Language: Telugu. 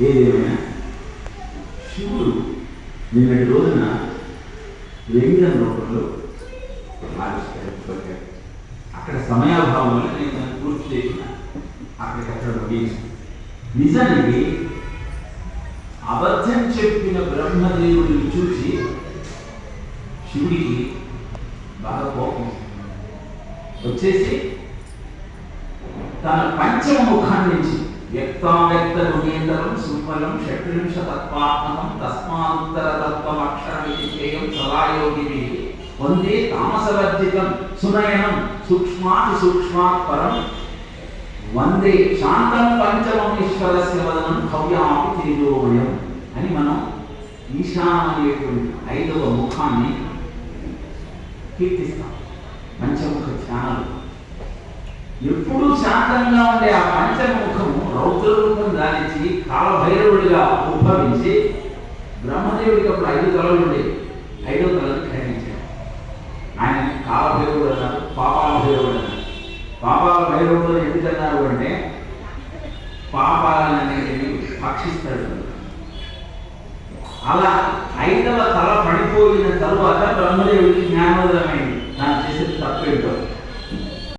ఏదేమైనా. శివుడు నిన్నటి రోజున లింగం రూపంలో ఆవిష్కరించబడ్డాడు అక్కడ సమయాభావం వల్ల నేను పూర్తి చేసిన అక్కడికి అక్కడ ముగించాను నిజానికి అబద్ధం చెప్పిన బ్రహ్మదేవుడిని చూసి శివుడికి బాగా కోపం వచ్చేసి తన పంచమ ముఖాన్ని నుంచి వ్యక్తావ్యక్త గుణేంతరం సుఫలం షట్రింశతత్వాత్మకం తస్మాంతర తత్వం అక్షరమితి చేయం సదాయోగిని వందే తామసవర్జితం సునయనం సూక్ష్మాతి సూక్ష్మాత్ పరం. వందే శాంతం పంచమం ఈశ్వరస్య వదనం భవ్యాపి తేజోమయం అని మనం ఈశాన్ అనేటువంటి ఐదవ ముఖాన్ని కీర్తిస్తాం. పంచముఖ ధ్యానాలు. ఎప్పుడూ శాంతంగా ఉండే ఆ పంచముఖము ధారించి కాలభైరవుడిగా ఉద్భవించి బ్రహ్మదేవుడికి అప్పుడు ఐదు తలలు ఉండేవి ఐదో తలని ఖండించాడు. ఆయన కాలభైరవుడు అన్నారు పాపాల భైరవుడు అన్నారు పాపాల భైరవుడు ఎందుకన్నారు అంటే పాపాలనేటివి భక్షిస్తాడు. అలా ఐదవ తల పడిపోయిన తరువాత బ్రహ్మదేవుడికి జ్ఞానోదయమైంది